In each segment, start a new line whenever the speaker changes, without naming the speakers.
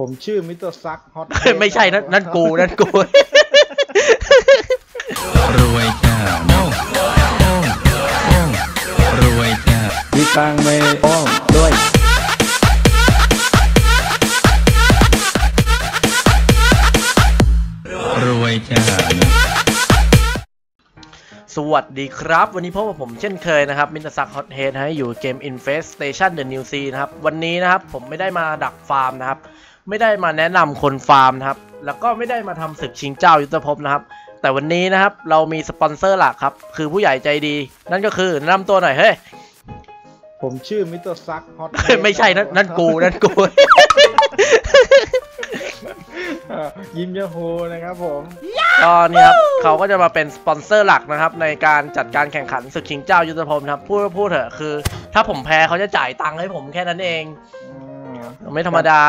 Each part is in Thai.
ผมชื่อมิสเตอร์ซักฮอต
ไม่ใช่นั่นนั่นกูนั่นกู
รวยจ้าโอ้โอ้โอ้รวยจ้า
มีตังค์ไหมโอ้ด้วย
รวยจ้า
สวัสดีครับ วันนี้พบกับผมเช่นเคยนะครับมินตซักฮอตเฮดให้อยู่เกม Infestation The New Sea นะครับ วันนี้นะครับผมไม่ได้มาดักฟาร์มนะครับ ไม่ได้มาแนะนำคนฟาร์มนะครับ แล้วก็ไม่ได้มาทำศึกชิงเจ้ายุทธภพนะครับ แต่วันนี้นะครับเรามีสปอนเซอร์หลักครับ คือผู้ใหญ่ใจดี นั่นก็คือแนะนำตัวหน่อยเฮ้ย
ผมชื่อมิสเตอร์ซักฮอต
ไม่ใช่นั่นนั่นกูนั่นกู
ยิ้มยาโฮนะครับผม
ก็นี่ครับเขาก็จะมาเป็นสปอนเซอร์หลักนะครับ ในการจัดการแข่งขันศึกชิงเจ้ายุทธภพนะครับพูดก็พูดเถอะคือ ถ้าผมแพ้เขาจะจ่ายตังค์ให้ผมแค่นั้นเอง
อืม
ไม่ธรรมดา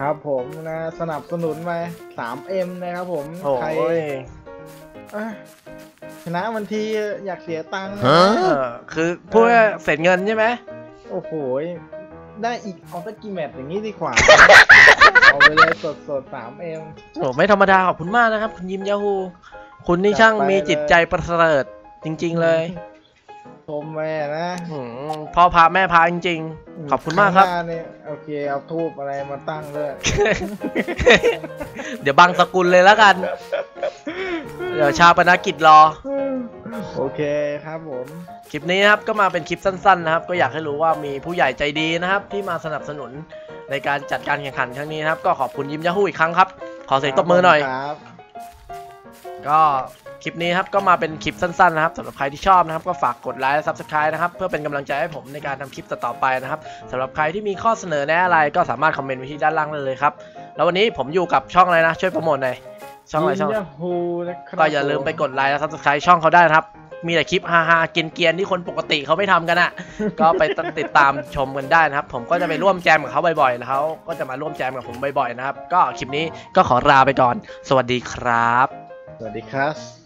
ครับผมนะสนับสนุนไป 3M นะครับผม
โอ้
ใคร
ย
เอ้ยชนะวันทีอยากเสียตังค์นะ
เออคือพูดว่าเสร็จเงินใช่ไหม
โอ้โหได้อีกเอาสักกี่แมตช์อย่างนี้ดีกว่า เอาไปเลยสดสดสามเอ็ม
โอ้ไม่ธรรมดาขอบคุณมากนะครับ คุณยิมยาฮู คุณนี่ช่างมีจิตใจประเสริฐจริง ๆ เลย
ชมแม่นะ
อืมพ่อพาแม่พาจริง ๆ ขอบคุณมากครับ
ข้งหน้เนี่ยโอเคเอาทูบอะไรมาตั้งด้วย
เดี๋ยวบังสกุลเลยแล้วกัน เดี๋ยวชาปนกิจรอ
โอเคครับผม
คลิปนี้นะครับก็มาเป็นคลิปสั้นๆนะครับ ก็อยากให้รู้ว่ามีผู้ใหญ่ใจดีนะครับ ที่มาสนับสนุนในการจัดการแข่งขันครั้งนี้นะครับ ก็ขอบคุณยิมยาฮูอีกครั้งครับ ขอเสียงตบมือหน่อย
ครับ
ก็ คลิปนี้ครับก็มาเป็นคลิปสั้นๆนะครับสำหรับใครที่ชอบนะครับ ก็ฝากกดไลค์และ Subscribe นะครับเพื่อเป็นกำลังใจให้ผมในการทำคลิปต่อๆไปนะครับสำหรับใครที่มีข้อเสนอแนะอะไรก็สามารถคอมเมนต์ไว้ที่ด้านล่างได้เลยครับแล้ววันนี้ผมอยู่กับช่องอะไรนะช่วยโปรโมทหน่อยช่องอะไรช่อง
ยิมยาฮูนะครับ
ก็อย่าลืมไปกดไลค์และ Subscribe ช่องเขาได้นะครับมีแต่คลิปฮาๆเกรียนๆที่คนปกติเขาไม่ทำกันอะ ก็ไปติดตามชมกันได้นะครับ ผมก็จะไปร่วมแจมกับเขาบ่อยๆแล้วเขาก็จะมาร่วมแจมกับผมบ่อยๆนะครับ ก็คลิปนี้ก็ขอลาไปก่อน สวัสดีครับ
สวัสดีครับ